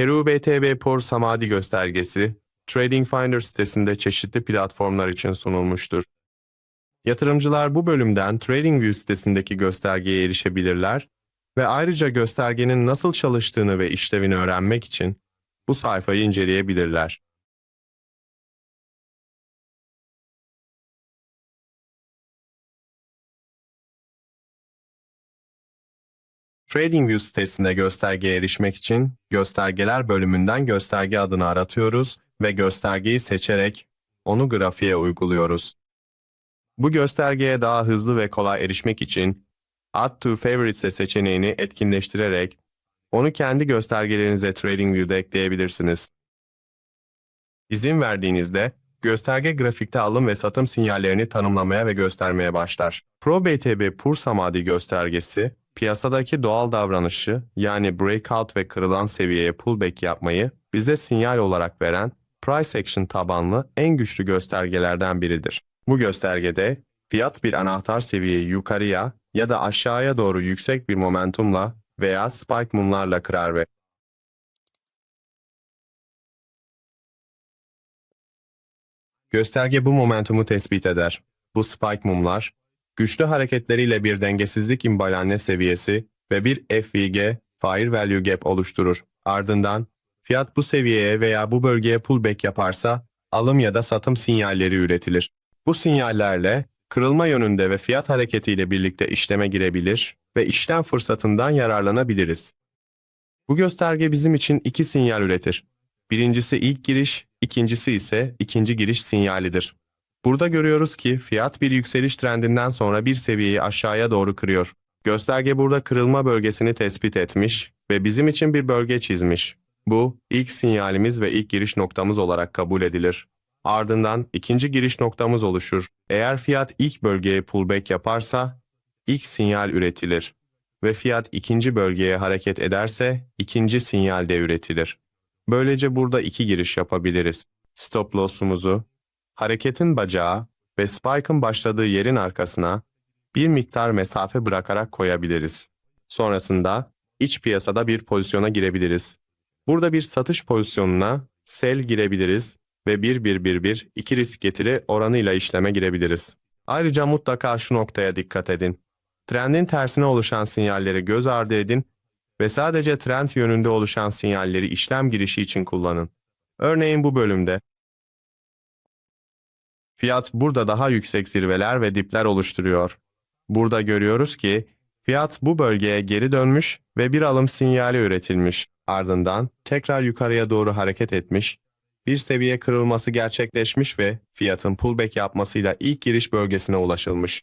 Peru BTB Por Samadhi göstergesi, Trading Finder sitesinde çeşitli platformlar için sunulmuştur. Yatırımcılar bu bölümden TradingView sitesindeki göstergeye erişebilirler ve ayrıca göstergenin nasıl çalıştığını ve işlevini öğrenmek için bu sayfayı inceleyebilirler. TradingView sitesinde göstergeye erişmek için Göstergeler bölümünden gösterge adını aratıyoruz ve göstergeyi seçerek onu grafiğe uyguluyoruz. Bu göstergeye daha hızlı ve kolay erişmek için Add to Favorites seçeneğini etkinleştirerek onu kendi göstergelerinize TradingView'da ekleyebilirsiniz. İzin verdiğinizde gösterge grafikte alım ve satım sinyallerini tanımlamaya ve göstermeye başlar. ProBTB Pur Samadhi göstergesi, piyasadaki doğal davranışı yani breakout ve kırılan seviyeye pullback yapmayı bize sinyal olarak veren price action tabanlı en güçlü göstergelerden biridir. Bu göstergede fiyat bir anahtar seviyeyi yukarıya ya da aşağıya doğru yüksek bir momentumla veya spike mumlarla kırar ve Gösterge bu momentumu tespit eder. Bu spike mumlar, güçlü hareketleriyle bir dengesizlik imbalanne seviyesi ve bir FVG, Fair Value Gap oluşturur. Ardından, fiyat bu seviyeye veya bu bölgeye pullback yaparsa, alım ya da satım sinyalleri üretilir. Bu sinyallerle, kırılma yönünde ve fiyat hareketiyle birlikte işleme girebilir ve işlem fırsatından yararlanabiliriz. Bu gösterge bizim için iki sinyal üretir. Birincisi ilk giriş, ikincisi ise ikinci giriş sinyalidir. Burada görüyoruz ki fiyat bir yükseliş trendinden sonra bir seviyeyi aşağıya doğru kırıyor. Gösterge burada kırılma bölgesini tespit etmiş ve bizim için bir bölge çizmiş. Bu ilk sinyalimiz ve ilk giriş noktamız olarak kabul edilir. Ardından ikinci giriş noktamız oluşur. Eğer fiyat ilk bölgeye pullback yaparsa ilk sinyal üretilir ve fiyat ikinci bölgeye hareket ederse ikinci sinyal de üretilir. Böylece burada iki giriş yapabiliriz. Stop loss'umuzu hareketin bacağı ve spike'ın başladığı yerin arkasına bir miktar mesafe bırakarak koyabiliriz. Sonrasında iç piyasada bir pozisyona girebiliriz. Burada bir satış pozisyonuna sell girebiliriz ve 1-1-1-1 iki risk getiri oranıyla işleme girebiliriz. Ayrıca mutlaka şu noktaya dikkat edin. Trendin tersine oluşan sinyalleri göz ardı edin ve sadece trend yönünde oluşan sinyalleri işlem girişi için kullanın. Örneğin bu bölümde Fiyat burada daha yüksek zirveler ve dipler oluşturuyor. Burada görüyoruz ki fiyat bu bölgeye geri dönmüş ve bir alım sinyali üretilmiş. Ardından tekrar yukarıya doğru hareket etmiş, bir seviye kırılması gerçekleşmiş ve fiyatın pullback yapmasıyla ilk giriş bölgesine ulaşılmış.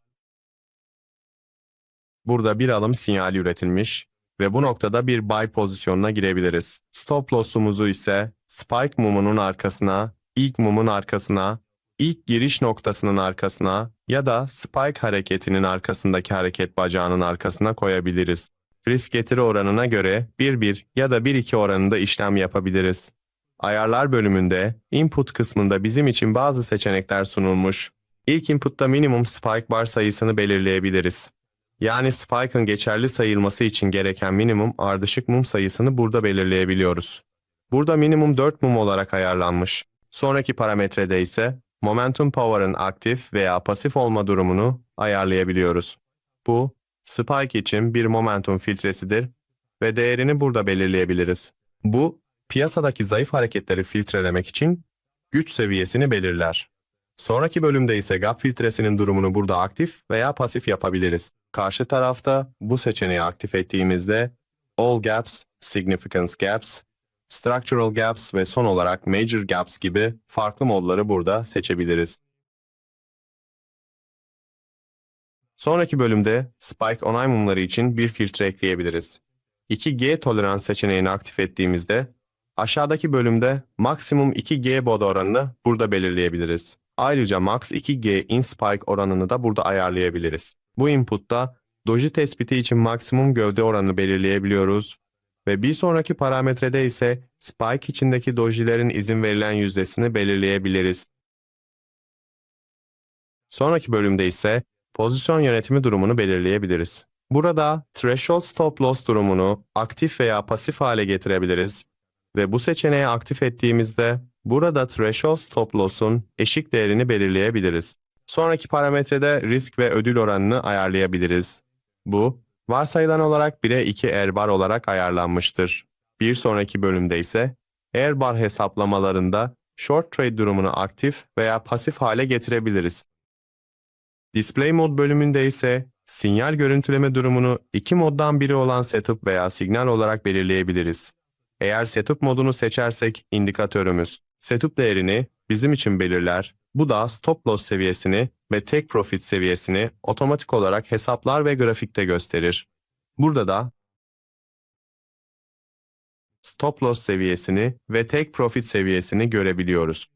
Burada bir alım sinyali üretilmiş ve bu noktada bir buy pozisyonuna girebiliriz. Stop loss'umuzu ise spike mumunun arkasına, ilk mumun arkasına ilk giriş noktasının arkasına ya da spike hareketinin arkasındaki hareket bacağının arkasına koyabiliriz. Risk getiri oranına göre 1-1 ya da 1-2 oranında işlem yapabiliriz. Ayarlar bölümünde input kısmında bizim için bazı seçenekler sunulmuş. İlk inputta minimum spike bar sayısını belirleyebiliriz. Yani spike'ın geçerli sayılması için gereken minimum ardışık mum sayısını burada belirleyebiliyoruz. Burada minimum 4 mum olarak ayarlanmış. Sonraki parametrede ise Momentum Power'ın aktif veya pasif olma durumunu ayarlayabiliyoruz. Bu, Spike için bir momentum filtresidir ve değerini burada belirleyebiliriz. Bu, piyasadaki zayıf hareketleri filtrelemek için güç seviyesini belirler. Sonraki bölümde ise gap filtresinin durumunu burada aktif veya pasif yapabiliriz. Karşı tarafta bu seçeneği aktif ettiğimizde All Gaps, Significance Gaps Structural Gaps ve son olarak Major Gaps gibi farklı modları burada seçebiliriz. Sonraki bölümde Spike onay mumları için bir filtre ekleyebiliriz. 2G tolerans seçeneğini aktif ettiğimizde aşağıdaki bölümde maksimum 2G bod oranını burada belirleyebiliriz. Ayrıca max 2G in spike oranını da burada ayarlayabiliriz. Bu inputta doji tespiti için maksimum gövde oranını belirleyebiliyoruz ve bir sonraki parametrede ise spike içindeki dojilerin izin verilen yüzdesini belirleyebiliriz. Sonraki bölümde ise pozisyon yönetimi durumunu belirleyebiliriz. Burada threshold stop loss durumunu aktif veya pasif hale getirebiliriz ve bu seçeneği aktif ettiğimizde burada threshold stop loss'un eşik değerini belirleyebiliriz. Sonraki parametrede risk ve ödül oranını ayarlayabiliriz. Bu, varsayılan olarak 1'e 2 erbar olarak ayarlanmıştır. Bir sonraki bölümde ise erbar hesaplamalarında short trade durumunu aktif veya pasif hale getirebiliriz. Display mod bölümünde ise sinyal görüntüleme durumunu iki moddan biri olan setup veya signal olarak belirleyebiliriz. Eğer setup modunu seçersek indikatörümüz setup değerini bizim için belirler. Bu da stop loss seviyesini ve take profit seviyesini otomatik olarak hesaplar ve grafikte gösterir. Burada da stop loss seviyesini ve take profit seviyesini görebiliyoruz.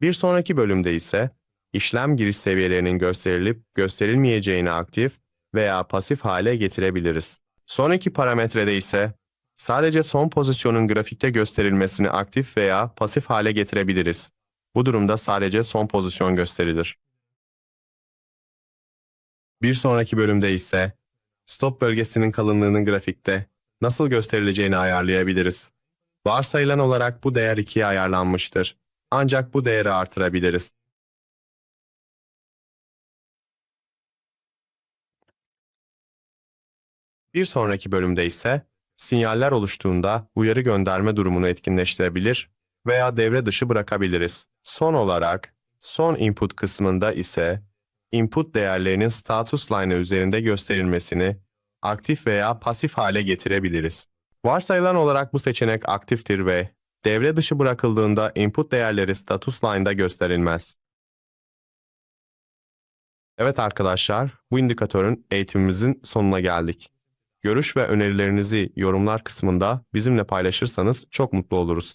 Bir sonraki bölümde ise işlem giriş seviyelerinin gösterilip gösterilmeyeceğini aktif veya pasif hale getirebiliriz. Sonraki parametrede ise sadece son pozisyonun grafikte gösterilmesini aktif veya pasif hale getirebiliriz. Bu durumda sadece son pozisyon gösterilir. Bir sonraki bölümde ise stop bölgesinin kalınlığının grafikte nasıl gösterileceğini ayarlayabiliriz. Varsayılan olarak bu değer 2'ye ayarlanmıştır. Ancak bu değeri artırabiliriz. Bir sonraki bölümde ise sinyaller oluştuğunda uyarı gönderme durumunu etkinleştirebilir veya devre dışı bırakabiliriz. Son olarak son input kısmında ise input değerlerinin status line üzerinde gösterilmesini aktif veya pasif hale getirebiliriz. Varsayılan olarak bu seçenek aktiftir ve devre dışı bırakıldığında input değerleri status line'da gösterilmez. Evet arkadaşlar, bu indikatörün eğitimimizin sonuna geldik. Görüş ve önerilerinizi yorumlar kısmında bizimle paylaşırsanız çok mutlu oluruz.